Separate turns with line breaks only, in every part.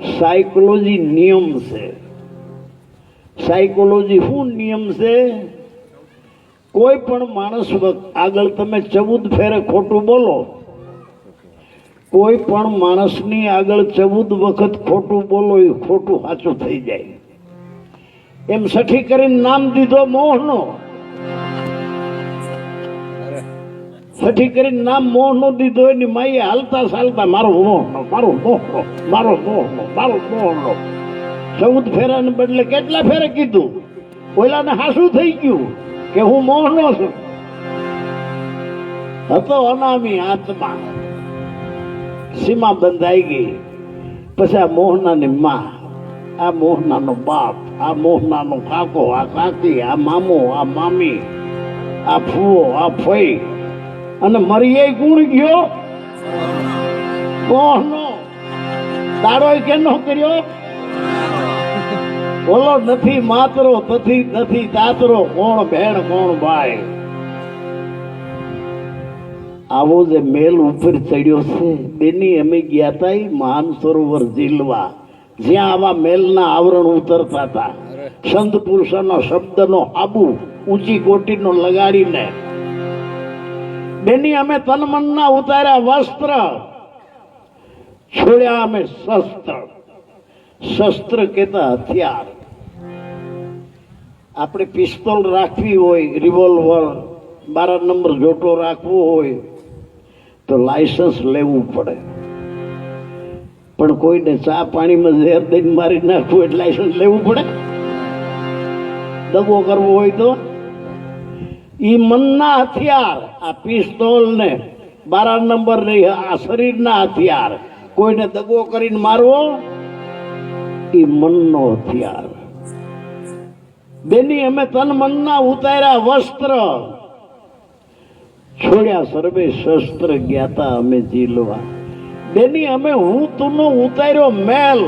Psychology નિયમ છે. Psychology શું નિયમ છે? કોઈ પણ માણસ આગળ તમે ચૌદ ફેરે ખોટું બોલો. કોઈ પણ માણસની આગળ ચૌદ વખત ખોટું બોલો એ ખોટું સાચું થઈ જાય. એમ સઠી કરીને નામ દીધો મોહનો. સઠી કરીને નામ મોહ નો દીધો એની માઈએ હાલતા ચાલતા મારો મોહનો મારો મોહનો મારો મોહનો મારો મોહનો ચૌદ ફેરાને બદલે કેટલા ફેરે કીધું? ઓલાને હાસું થઈ ગયું કે હું મોહનો છું? હતો અનામી આત્મા. સીમા બંધાઈ ગઈ. પછી આ મોહનાની માં, આ મોહનાનો બાપ, આ મોહનાનો કાકો, આ કાકી, આ મામો, આ મામી, આ ફૂવો, આ ફઈ અને મરીએ ગુણ ગયો? મોહનો દાડો કેનો કર્યો? બોલો નથી માતરો નથી નથી તાતરો કોણ ભેણ કોણ ભાઈ? આવો જે મેલ ઉપર ચડ્યો છે તેની અમે ગયા હતા માન મહાન સરોવર ઝીલવા. જ્યાં આવા મેલના આવરણ ઉતરતા હતા. સંત પુરુષોના શબ્દનો આબુ ઊંચી કોટીનો લગાડીને બેની અમે તનમનના ઉતાર્યા વસ્ત્ર. છોડ્યા અમે શસ્ત્ર. શસ્ત્ર કેતા હથિયાર. આપણે પિસ્તોલ રાખવી હોય, રિવોલ્વર બાર નંબર જોટો રાખવો હોય, તો લાયસન્સ લેવું પડે. પણ કોઈને ચા પાણીમાં ઝેર દઈને મારી નાખવું એટલે લાયસન્સ લેવું પડે. દગો કરવો હોય તો ઈ મનના હથિયાર, આ પિસ્તોલ ને બારા નંબર ને આ શરીરના હથિયાર. કોઈને દગો કરીને મારવો એ મનનો હથિયાર. બેની અમે તન મનના ઉતાર્યા વસ્ત્ર. છોડ્યા સર્વે શસ્ત્ર જ્ઞાતા અમે જીલવા બેની અમે હું તુનો ઉતાર્યો મેલ.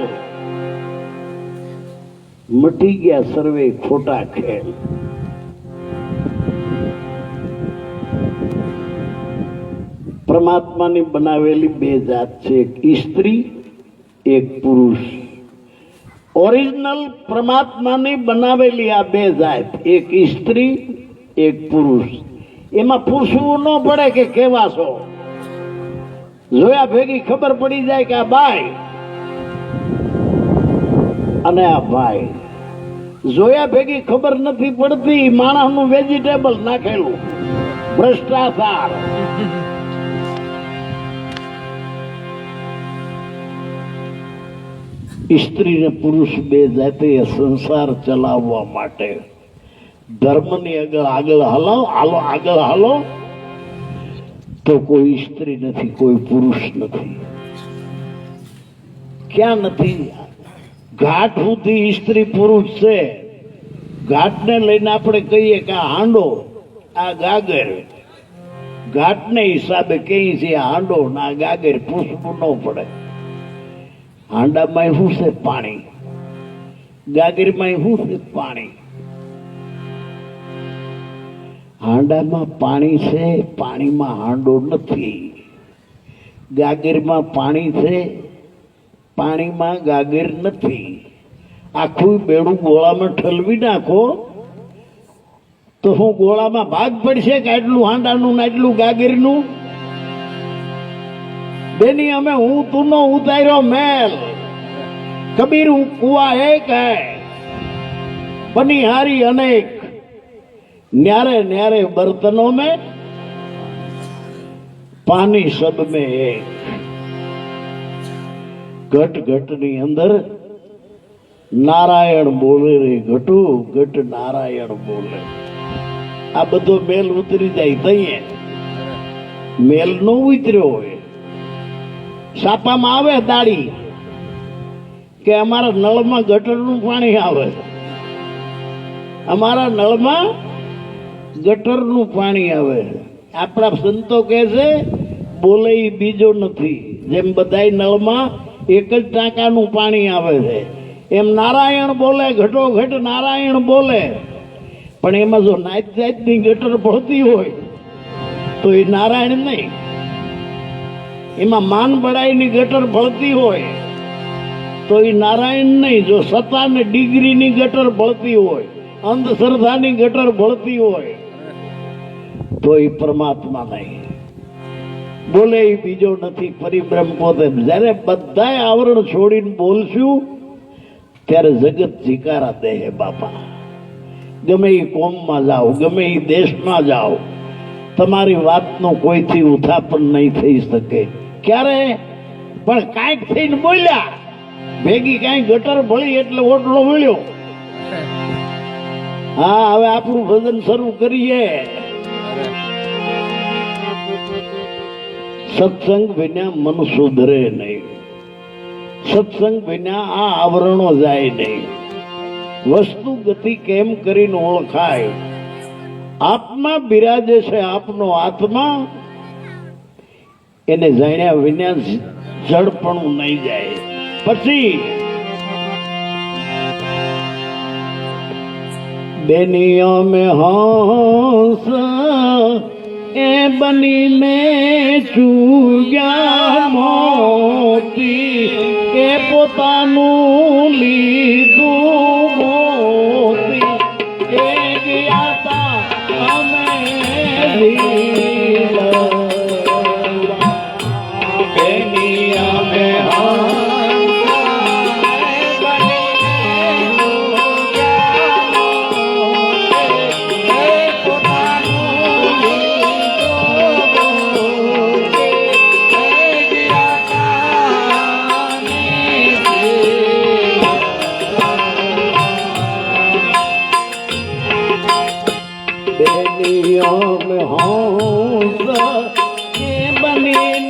મટી ગયા સર્વે ખોટા ખેલ. પરમાત્માની બનાવેલી બે જાત છે. એક સ્ત્રી એક પુરુષ. ઓરિજિનલ પરમાત્માની બનાવેલી આ બે જાત, એક સ્ત્રી એક પુરુષ. એમાં પૂછવું ન પડે કે કેવા છો? જોયા ભેગી ખબર પડી જાય કે આ બાઈ અને આ ભાઈ. જોયા ભેગી ખબર નથી પડતી માણસનું વેજીટેબલ નાખેલું. ભ્રષ્ટાચાર. સ્ત્રી ને પુરુષ બે જાતે સંસાર ચલાવવા માટે. ધર્મની આગળ આગળ હલાવ હાલો, આગળ હાલો. તો કોઈ સ્ત્રી નથી, કોઈ પુરુષ નથી. ક્યાં નથી? ઘાટ સુધી સ્ત્રી પુરુષ છે. ઘાટને લઈને આપણે કહીએ કે આ હાંડો, આ ગાગર. ઘાટને હિસાબે કહી છે હાંડો ના ગાગર પૂછવું ન પડે. હાંડામાં શું છે પાણી? ગાગરમાં શું છે પાણી? હાંડામાં પાણી છે, પાણીમાં હાંડો નથી. ગાગરમાં પાણી છે, પાણીમાં ગાગર નથી. આખું બેડું ગોળામાં ઠલવી નાખો, તો શું ગોળામાં ભાગ પડશે કે આટલું હાંડાનું ને આટલું ગાગરનું બેની અમે હું તુનો ઉતાર્યો મેલ. કબીર કુવા એક હે. બની હારી અનેક. ન્યારે ન્યારે બર્તનો મે પાણી સબ મે એક. ઘટ ઘટની અંદર નારાયણ બોલે રે ઘટુ, ઘટ નારાયણ બોલે. આ બધો મેલ ઉતરી જાય તઈએ. મેલ નો ઉતર્યો હોય. સાપામાં આવે દાડી, કે અમારા નળમાં ગટરનું પાણી આવે. અમારા નળમાં ગટરનું પાણી આવે. આપણા સંતો કહે છે બોલે બીજો નથી. જેમ બધાય નળમાં એક જ ટાંકાનું પાણી આવે છે. એમ નારાયણ બોલે ઘટો ઘટ નારાયણ બોલે. પણ એમાં જો નાત જાતની ગટર ભળતી હોય, તો એ નારાયણ નહીં. એમાં માન બળાઈની ગટર ભળતી હોય, તો એ નારાયણ નહીં, જો સત્તાને ડિગ્રીની ગટર ભળતી હોય, અંધશ્રદ્ધાની ગટર ભળતી હોય, તો એ પરમાત્મા નહીં. બોલે એ બીજો નથી પરિભ્રમ પોતે જ્યારે બધાય આવરણ છોડીને બોલશું, ત્યારે જગત જીકારા દે હે બાપા. ગમે એ કોમમાં જાઓ, ગમે એ દેશમાં જાઓ, તમારી વાતનું કોઈથી ઉથાપન નહીં થઈ શકે. ક્યારે? પણ કાંઈક થઈને બોલ્યા. ભેગી કાંઈ ગટર ભળી એટલે ઓટલો મળ્યો. હા, હવે આપણું ભજન શરૂ કરીએ. સત્સંગ વિના મન સુધરે નહીં. સત્સંગ વિના આ આવરણો જાય નહીં. વસ્તુ ગતિ કેમ કરીને ઓળખાય? આત્મા બિરાજે છે આપનો આત્મા. એને જાણ્યા વિના જડપણું નહીં જાય. પછી બેનિયા મેં હંસ, એ બનીને ચૂગ્યા મોતી, એ પોતાનું લીધું મોતી, એ ગયા તા અમે બેનિયો મેં હંસ એ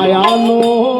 মায়ানো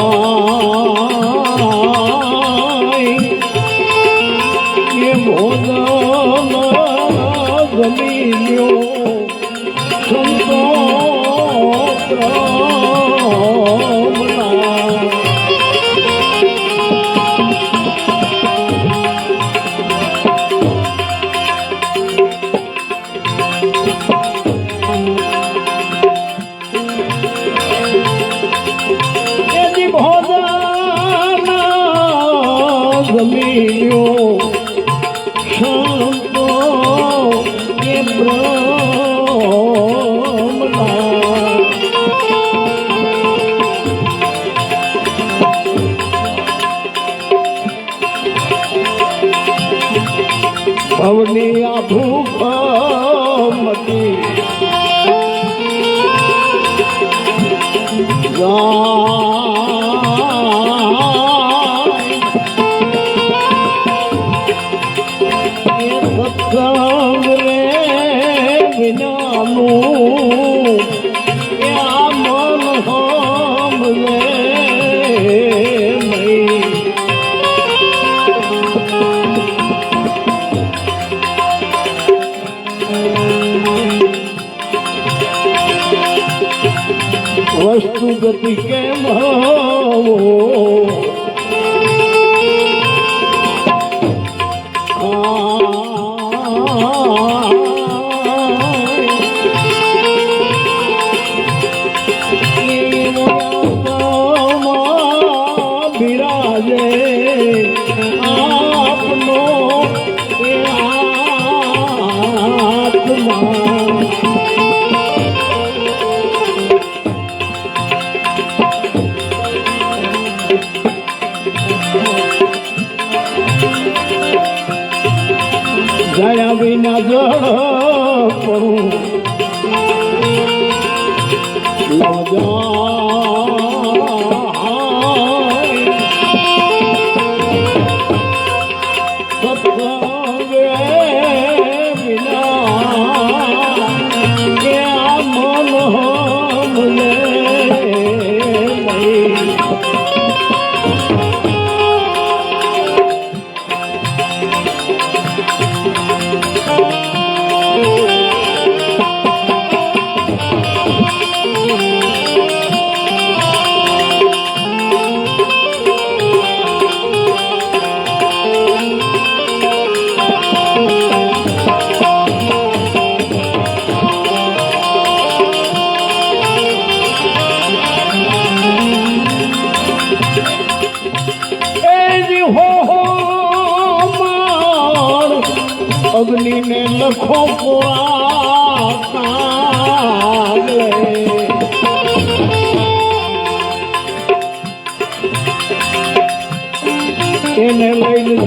Oh. ગતિ કેમ હો ના જળ પડું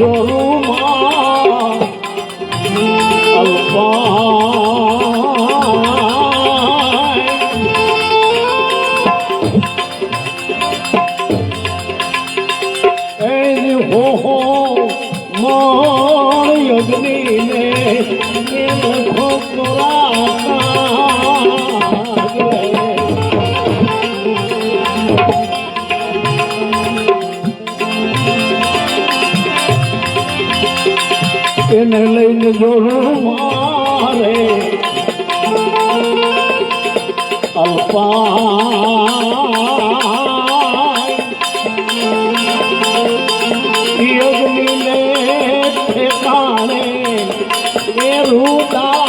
Oh. એને લઈને જોડું મારે. અલ્પા ઠેકાણે એ રૂડા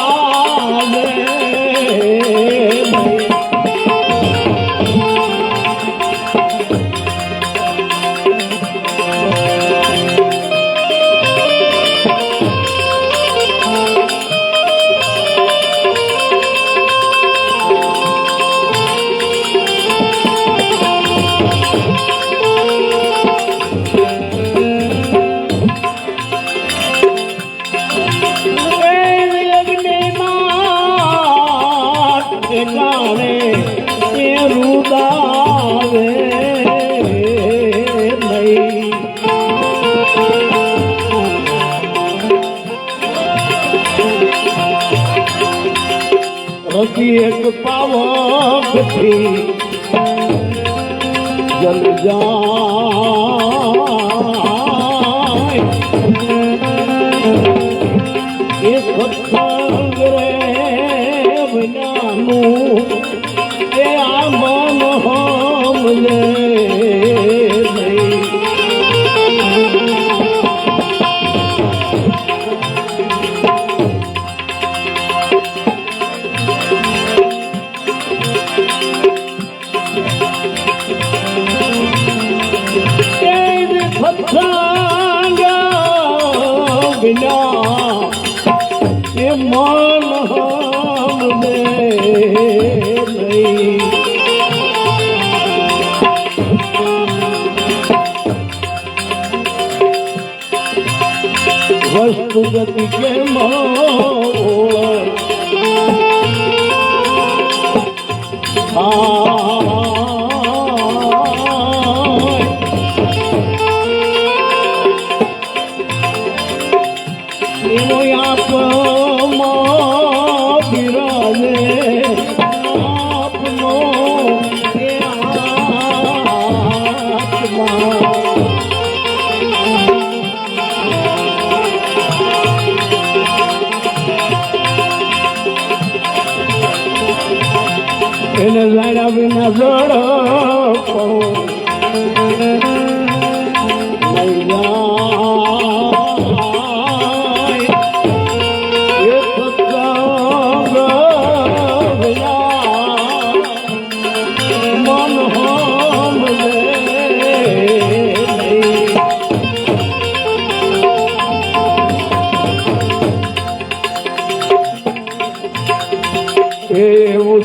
વસ્તુ જાણ્યા વિના જડો એવું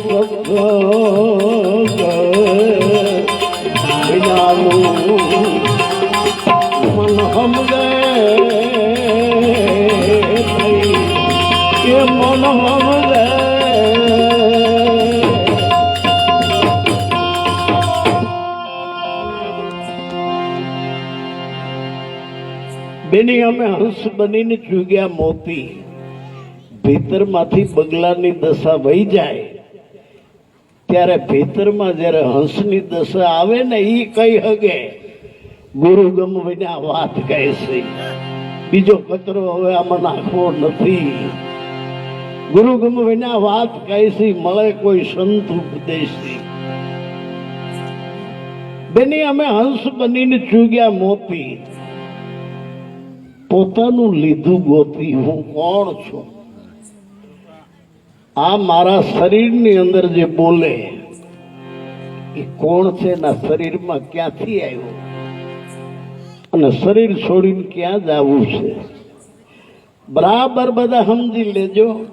વિનાનું મન હમલે એ મન હમલે બેની અમે હંસ બનીને ચૂગ્યા મોતી. ભીતરમાંથી બગલાની દશા વહી જાય, ત્યારે ભીતરમાં જ્યારે હંસની દશા આવે ને એ કઈ હગે? ગુરુ ગમવીને આ વાત કહે બીજો કચરો હવે આમાં નાખવો નથી. ગુરુ ગમવીને આ વાત કહે મળે કોઈ સંત ઉપદેશી બેની અમે હંસ બનીને ચૂગ્યા મોપી પોતાનું લીધું ગોતી, હું કોણ છું? આ મારા શરીરની અંદર જે બોલે, એ કોણ છે એના શરીરમાં ક્યાંથી આવ્યું? અને શરીર છોડીને ક્યાં જવું છે? બરાબર બધા સમજી લેજો.